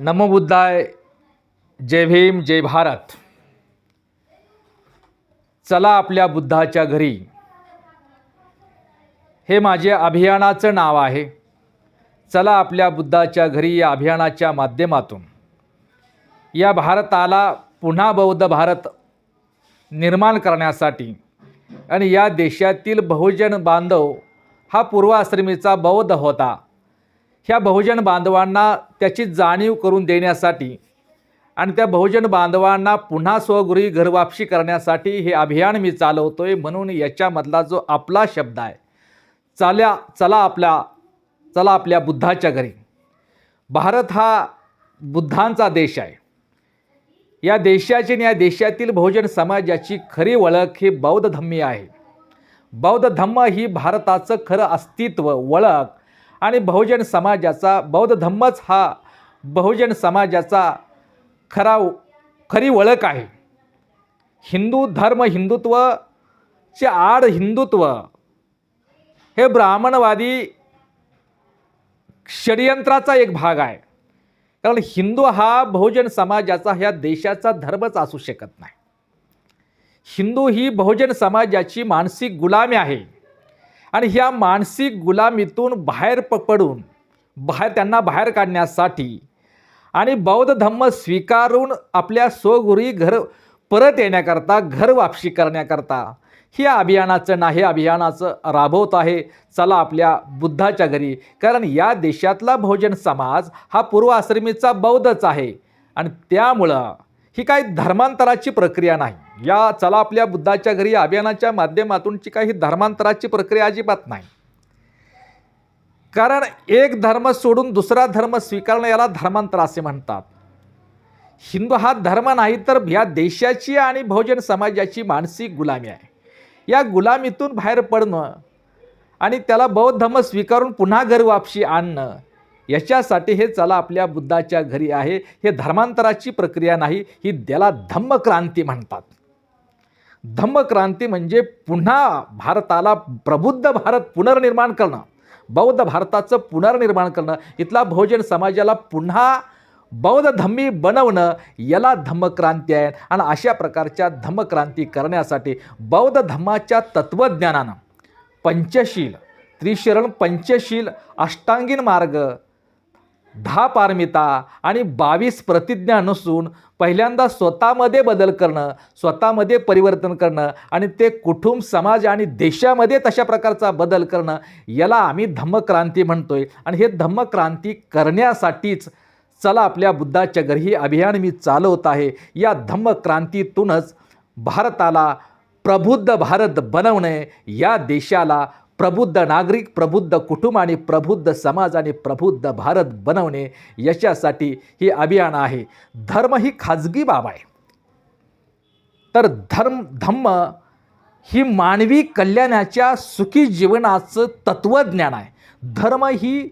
नमो बुद्धाय जय भीम जय भारत. चला आपल्या बुद्धाच्या घरी. हे माझे अभियानाचं नाव आहे. चला आपल्या बुद्धाच्या घरी या अभियानाच्या माध्यमातून. या भारताला पुन्हा बौद्ध भारत निर्माण करण्यासाठी आणि या देशातील बहुजन बांधव हा पूर्वाश्रमीचा बौद्ध होता. ह्या बहुजन बांधवांना त्याची जाणीव करून देण्यासाठी आणि त्या बहुजन बांधवांना पुन्हा स्वगृही घरवापशी करण्यासाठी हे अभियान मी चालवतो आहे म्हणून याच्यामधला जो आपला शब्द आहे चाल्या चला आपल्या चला आपल्या बुद्धाच्या घरी. भारत हा बुद्धांचा देश आहे. या देशाची आणि या देशातील बहुजन समाजाची खरी ओळख ही बौद्ध धम्मी आहे. बौद्ध धम्म ही भारताचं खरं अस्तित्व ओळख आणि बहुजन समाजाचा बौद्ध धम्मच हा बहुजन समाजाचा खरा खरी ओळख आहे. हिंदू धर्म हिंदुत्वचे आड हिंदुत्व हे ब्राह्मणवादी षडयंत्राचा एक भाग आहे. कारण हिंदू हा बहुजन समाजाचा ह्या देशाचा धर्मच असू शकत नाही. हिंदू ही बहुजन समाजाची मानसिक गुलामी आहे. आणि ह्या मानसिक गुलामीतून बाहेर प पडून बाहेर त्यांना बाहेर काढण्यासाठी आणि बौद्ध धम्म स्वीकारून आपल्या स्वगुरी घर परत येण्याकरता घर वापशी करण्याकरता ही अभियानाचं ना हे अभियानाचं राबवत आहे. चला आपल्या बुद्धाच्या घरी. कारण या देशातला बहुजन समाज हा पूर्वाश्रमीचा बौद्धच आहे. आणि त्यामुळं ही काही धर्मांतराची प्रक्रिया नाही. या चला आपल्या बुद्धाच्या घरी अभियानाच्या माध्यमातूनची काही धर्मांतराची प्रक्रिया अजिबात नाही. कारण एक धर्म सोडून दुसरा धर्म स्वीकारणं याला धर्मांतर असे म्हणतात. हिंदू हा धर्म नाही तर ह्या देशाची आणि बहुजन समाजाची मानसिक गुलामी आहे. या गुलामीतून बाहेर पडणं आणि त्याला बौद्ध धर्म स्वीकारून पुन्हा घर वापशी आणणं याच्यासाठी हे चला आपल्या बुद्धाच्या घरी आहे. हे धर्मांतराची प्रक्रिया नाही ही त्याला धम्मक्रांती म्हणतात. धम्मक्रांती म्हणजे पुन्हा भारताला प्रबुद्ध भारत पुनर्निर्माण करणं. बौद्ध भारताचं पुनर्निर्माण करणं. इथला बहुजन समाजाला पुन्हा बौद्ध धम्मी बनवणं याला धम्मक्रांती आहे. आणि अशा प्रकारच्या धम्मक्रांती करण्यासाठी बौद्ध धम्माच्या तत्त्वज्ञानानं पंचशील त्रिशरण पंचशील अष्टांगीन मार्ग दहा पारमिता आणि बावीस प्रतिज्ञा नसून पहिल्यांदा स्वतःमध्ये बदल करणं स्वतःमध्ये परिवर्तन करणं आणि ते कुटुंब समाज आणि देशामध्ये तशा प्रकारचा बदल करणं याला आम्ही धम्मक्रांती म्हणतो आहे आणि हे धम्मक्रांती करण्यासाठीच चला आपल्या बुद्धाच्या घरी हे अभियान मी चालवत आहे. या धम्मक्रांतीतूनच भारताला प्रबुद्ध भारत बनवणे या देशाला प्रबुद्ध नागरिक प्रबुद्ध कुटुंब आणि प्रबुद्ध समाज आणि प्रबुद्ध भारत बनवणे याच्यासाठी हे अभियान आहे. धर्म ही खाजगी बाब आहे. तर धर्म धम्म ही मानवी कल्याणाच्या सुखी जीवनाचं तत्त्वज्ञान आहे. धर्म ही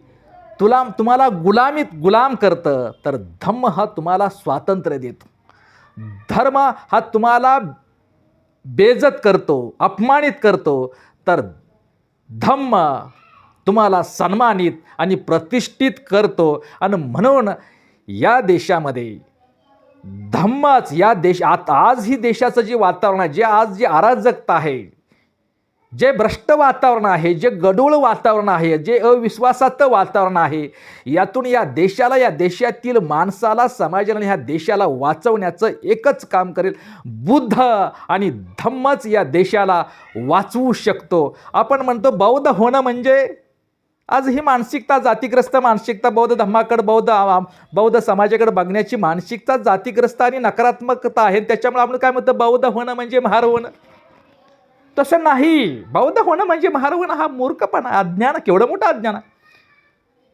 तुला तुम्हाला गुलामीत गुलाम करतं तर धम्म हा तुम्हाला स्वातंत्र्य देतो. धर्म हा तुम्हाला बेजत करतो अपमानित करतो तर धम्म तुम्हाला सन्मानित आणि प्रतिष्ठित करतो. आणि म्हणून या देशामध्ये धम्मच या देश आता आज ही देशाचं जे वातावरण आहे जे आज जी अराजकता आहे जे भ्रष्ट वातावरण आहे जे गडूळ वातावरण आहे जे अविश्वासाचं वातावरण आहे यातून या देशाला या देशातील माणसाला समाजाला ह्या देशाला वाचवण्याचं एकच काम करेल. बुद्ध आणि धम्मच या देशाला वाचवू शकतो. आपण म्हणतो बौद्ध होणं म्हणजे आज ही मानसिकता जातीग्रस्त मानसिकता बौद्ध धम्माकडे बौद्ध बौद्ध समाजाकडे बघण्याची मानसिकता जातीग्रस्त आणि नकारात्मकता आहे. त्याच्यामुळे आपण काय म्हणतो बौद्ध होणं म्हणजे महार होणं. तसं नाही. बौद्ध होणं म्हणजे महार होणं हा मूर्खपणा अज्ञान केवढं मोठं अज्ञान आहे?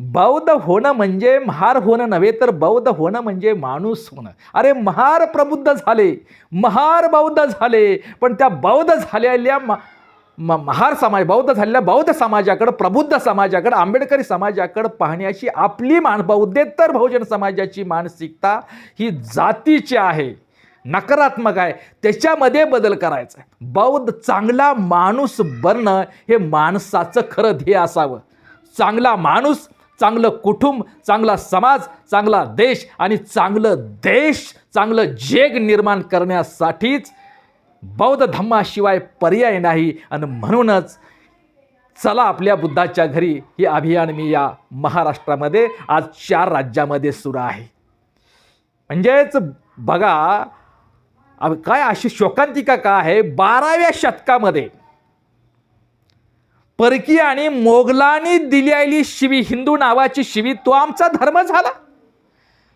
बौद्ध होणं म्हणजे महार होणं नव्हे तर बौद्ध होणं म्हणजे माणूस होणं. अरे महार प्रबुद्ध झाले महार बौद्ध झाले पण त्या बौद्ध झालेल्या म म महार समाज बौद्ध झालेल्या बौद्ध समाजाकडं प्रबुद्ध समाजाकडं आंबेडकरी समाजाकडं पाहण्याची आपली मान बौद्धेतर बहुजन समाजाची मानसिकता ही जातीची आहे. नकारात्मक आहे. त्याच्यामध्ये बदल करायचा आहे. बौद्ध चांगला माणूस बनणं हे माणसाचं खरं ध्येय असावं. चांगला माणूस चांगलं कुटुंब चांगला समाज चांगला देश आणि चांगलं देश चांगलं जग निर्माण करण्यासाठीच बौद्ध धम्माशिवाय पर्याय नाही. आणि म्हणूनच चला आपल्या बुद्धाच्या घरी हे अभियान मी या महाराष्ट्रामध्ये आज चार राज्यामध्ये सुरू आहे. म्हणजेच बघा अव- काय अशी शोकांतिका का आहे? बाराव्या शतकामध्ये. परकी आणि मोगलांनी दिलेली शिवी हिंदू नावाची शिवी तो आमचा धर्म झाला.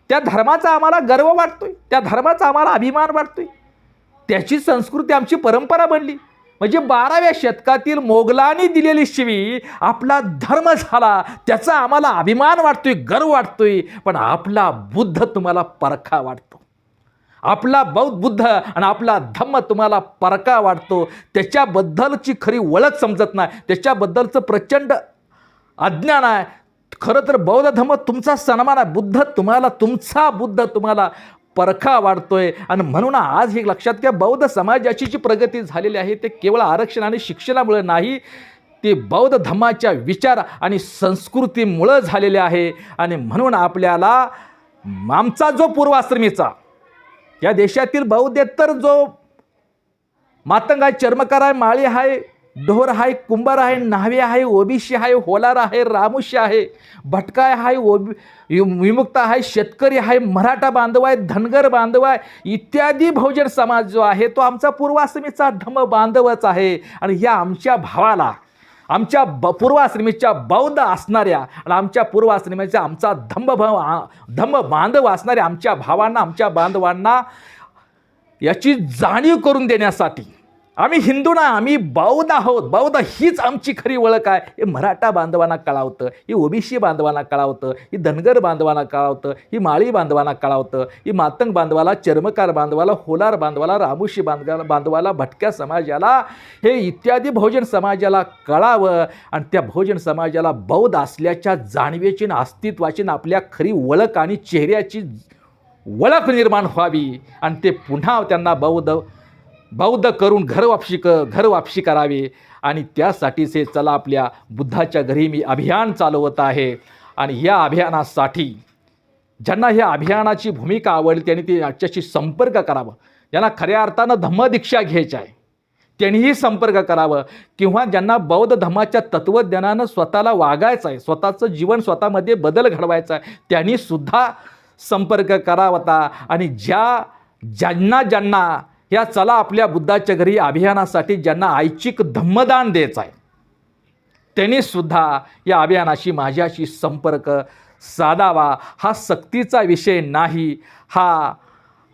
त्या धर्माचा आम्हाला गर्व वाटतोय. त्या धर्माचा आम्हाला अभिमान वाटतोय. त्याची संस्कृती आमची परंपरा बनली. म्हणजे बाराव्या शतकातील मोगलांनी दिलेली शिवी आपला धर्म झाला. त्याचा आम्हाला अभिमान वाटतोय गर्व वाटतोय. पण आपला बुद्ध तुम्हाला परखा वाटतो आपला बौद्ध बुद्ध आणि आपला धम्म तुम्हाला परका वाटतो. त्याच्याबद्दलची खरी ओळख समजत नाही. त्याच्याबद्दलचं प्रचंड अज्ञान आहे. खरं तर बौद्ध धम्म तुमचा सन्मान आहे. बुद्ध तुम्हाला तुमचा बुद्ध तुम्हाला परखा वाढतोय आणि म्हणून आज हे लक्षात घ्या बौद्ध समाजाची जी प्रगती झालेली आहे ते केवळ आरक्षण आणि शिक्षणामुळे नाही ते बौद्ध धम्माच्या विचार आणि संस्कृतीमुळं झालेले आहे. आणि म्हणून आपल्याला आमचा जो पूर्वाश्रमीचा या देशातील बौद्धेतर जो मातंग आहे चर्मकार आहे माळी आहे डोहर आहे कुंभार आहे न्हावी आहे ओबीसी आहे होलार आहे रामुष्य आहे भटकाय आहे ओबी विमुक्त आहे शेतकरी आहे मराठा बांधव आहे धनगर बांधव आहे इत्यादी बहुजन समाज जो आहे तो आमचा पूर्वाश्रमीचा धम्म बांधवच आहे. आणि या आमच्या भावाला आमच्या ब पूर्वाश्रमीच्या बौद्ध असणाऱ्या आणि आमच्या पूर्वाश्रमीचा आमचा धम्म भाव धम्म बांधव असणाऱ्या आमच्या भावांना आमच्या बांधवांना याची जाणीव करून देण्यासाठी आम्ही हिंदू ना आम्ही बौद्ध आहोत. बौद्ध हीच आमची खरी ओळख आहे. हे मराठा बांधवांना कळावतं ही ओबीसी बांधवांना कळावतं ही धनगर बांधवांना कळावतं ही माळी बांधवांना कळावतं ही मातंग बांधवाला चर्मकार बांधवाला होलार बांधवाला रामुशी बांधवाला बांधवाला भटक्या समाजाला हे इत्यादी बहुजन समाजाला कळावं आणि त्या बहुजन समाजाला बौद्ध असल्याच्या जाणवेची ना अस्तित्वाची आपल्या खरी ओळख आणि चेहऱ्याची ओळख निर्माण व्हावी. आणि ते पुन्हा त्यांना बौद्ध बौद्ध करून घर वापशी क घर वापशी करावे. आणि त्यासाठीच हे चला आपल्या बुद्धाच्या घरी मी अभियान चालवत आहे. आणि या अभियानासाठी ज्यांना ह्या अभियानाची भूमिका आवडली त्यांनी ती याच्याशी संपर्क करावा. ज्यांना खऱ्या अर्थानं धम्मदीक्षा घ्यायची आहे त्यांनीही संपर्क करावं. किंवा ज्यांना बौद्ध धर्माच्या तत्त्वज्ञानानं स्वतःला वागायचं आहे स्वतःचं जीवन स्वतःमध्ये बदल घडवायचा आहे त्यांनीसुद्धा संपर्क करावता. आणि ज्या ज्यांना ज्यांना या चला आपल्या बुद्धाच्या घरी अभियानासाठी ज्यांना ऐच्छिक धम्मदान द्यायचं आहे. त्यांनीसुद्धा या अभियानाशी माझ्याशी संपर्क साधावा. हा सक्तीचा विषय नाही. हा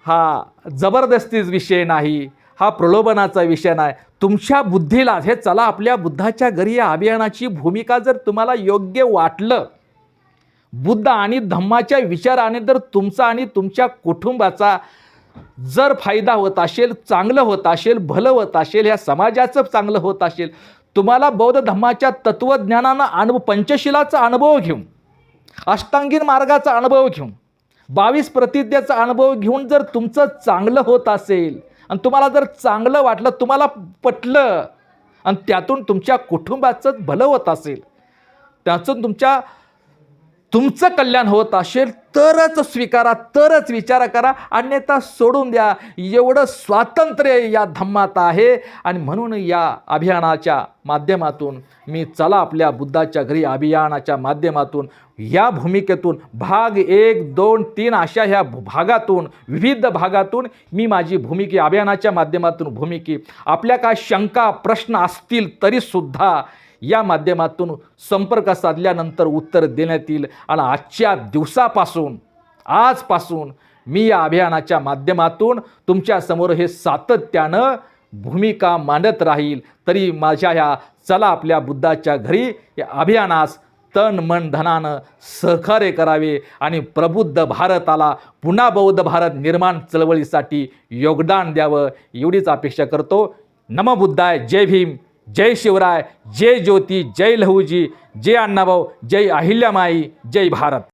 हा जबरदस्तीच विषय नाही. हा प्रलोभनाचा विषय नाही. तुमच्या बुद्धीला हे चला आपल्या बुद्धाच्या घरी या अभियानाची भूमिका जर तुम्हाला योग्य वाटलं बुद्ध आणि धम्माच्या विचाराने जर तुमचा आणि तुमच्या कुटुंबाचा जर फायदा होत असेल चांगलं होत असेल भलं होत असेल ह्या समाजाचं चांगलं होत असेल तुम्हाला बौद्ध धर्माच्या तत्त्वज्ञानानं अनुभव पंचशिलाचा अनुभव घेऊन अष्टांगीन मार्गाचा अनुभव घेऊन बावीस प्रतिज्ञाचा अनुभव घेऊन जर तुमचं चांगलं होत असेल आणि तुम्हाला जर चांगलं वाटलं तुम्हाला पटलं आणि त्यातून तुमच्या कुटुंबाचं भलं होत असेल त्यातून तुमच्या तुमचं कल्याण होत असेल तरच स्वीकारा तरच विचार करा अन्यथा सोडून द्या. एवढं स्वातंत्र्य या धम्मात आहे. आणि म्हणून या अभियानाच्या माध्यमातून मी चला आपल्या बुद्धाच्या घरी अभियानाच्या माध्यमातून या भूमिकेतून भाग एक दोन तीन अशा ह्या भागातून विविध भागातून मी माझी भूमिके अभियानाच्या माध्यमातून भूमिके आपल्या काय शंका प्रश्न असतील तरीसुद्धा या माध्यमातून संपर्क साधल्यानंतर उत्तर देण्यात येईल. आणि आजच्या दिवसापासून आजपासून मी या अभियानाच्या माध्यमातून तुमच्यासमोर हे सातत्यानं भूमिका मांडत राहील. तरी माझ्या ह्या चला आपल्या बुद्धाच्या घरी या अभियानास तन मन धनानं सहकार्य करावे आणि प्रबुद्ध भारताला पुन्हा बौद्ध भारत निर्माण चळवळीसाठी योगदान द्यावं एवढीच अपेक्षा करतो. नमबुद्धाय जय भीम. जय शिवराय जय ज्योती जय लहूजी जय अण्णाभाऊ जय अहिल्यामाई जय भारत।